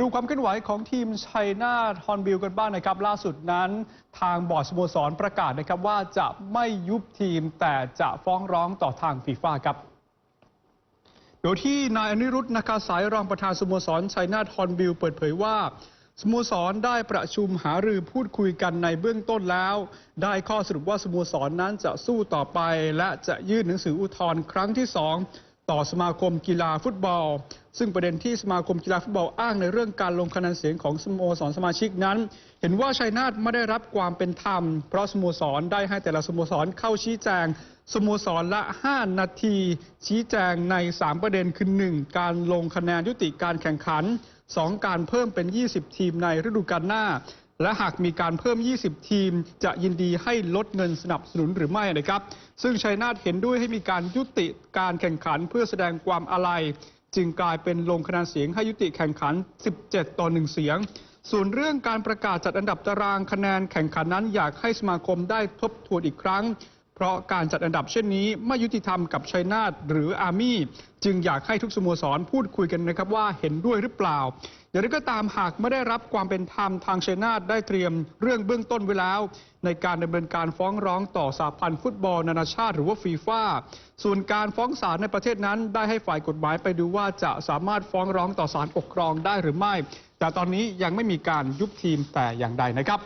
ดูความเคลื่อนไหวของทีมชัยนาทฮอนบิลกันบ้างนะครับ ล่าสุดนั้น ทางบอร์ดสโมสรประกาศนะครับว่าจะไม่ยุบทีมแต่จะฟ้องร้องต่อทางฟีฟ่าครับ โดยที่นายอนิรุตนาคาสายรองประธานสโมสรชัยนาทฮอนบิลเปิดเผยว่าสโมสรได้ประชุมหารือพูดคุยกันในเบื้องต้นแล้ว ได้ข้อสรุปว่าสโมสรนั้นจะสู้ต่อไป และจะยื่นหนังสืออุทธรณ์ครั้งที่สองต่อสมาคมกีฬาฟุตบอล ซึ่งประเด็นที่สมาคมกีฬาฟุตบอลอ้างในเรื่องการลงคะแนนเสียงของสโมสรสมาชิกนั้น เห็นว่าชัยนาทไม่ได้รับความเป็นธรรม เพราะสโมสรได้ให้แต่ละสโมสรเข้าชี้แจงสโมสรละ 5 นาที ชี้แจงใน 3 ประเด็นคือ 1. การลงคะแนนยุติการแข่งขัน 2. การเพิ่มเป็น 20 ทีมในฤดูกาลหน้า และหากมีการเพิ่ม 20 ทีม จะยินดีให้ลดเงินสนับสนุนหรือไม่นะครับ ซึ่งชัยนาทเห็นด้วยให้มีการยุติการแข่งขันเพื่อแสดงความอาลัย จึงกลายเป็นลงคะแนนเสียงให้ยุติแข่งขัน 17 ต่อ 1 เสียง ส่วนเรื่องการประกาศจัดอันดับตารางคะแนนแข่งขันนั้นอยากให้สมาคมได้ทบทวนอีกครั้ง เพราะการจัดอันดับเช่นนี้ไม่ยุติธรรมกับชัยนาทหรืออาร์มี่จึงอยากให้ทุกสโมสรพูดคุยกันนะครับว่าเห็นด้วยหรือเปล่า อย่างไรก็ตามหากไม่ได้รับความเป็นธรรมทางชัยนาทได้เตรียมเรื่องเบื้องต้นไว้แล้ว ในการดำเนินการฟ้องร้องต่อสหพันธ์ฟุตบอลนานาชาติหรือว่าฟีฟ่าส่วนการฟ้องศาลในประเทศนั้น ได้ให้ฝ่ายกฎหมายไปดูว่าจะสามารถฟ้องร้องต่อศาลปกครองได้หรือไม่ แต่ตอนนี้ยังไม่มีการยุบทีมแต่อย่างใดนะครับ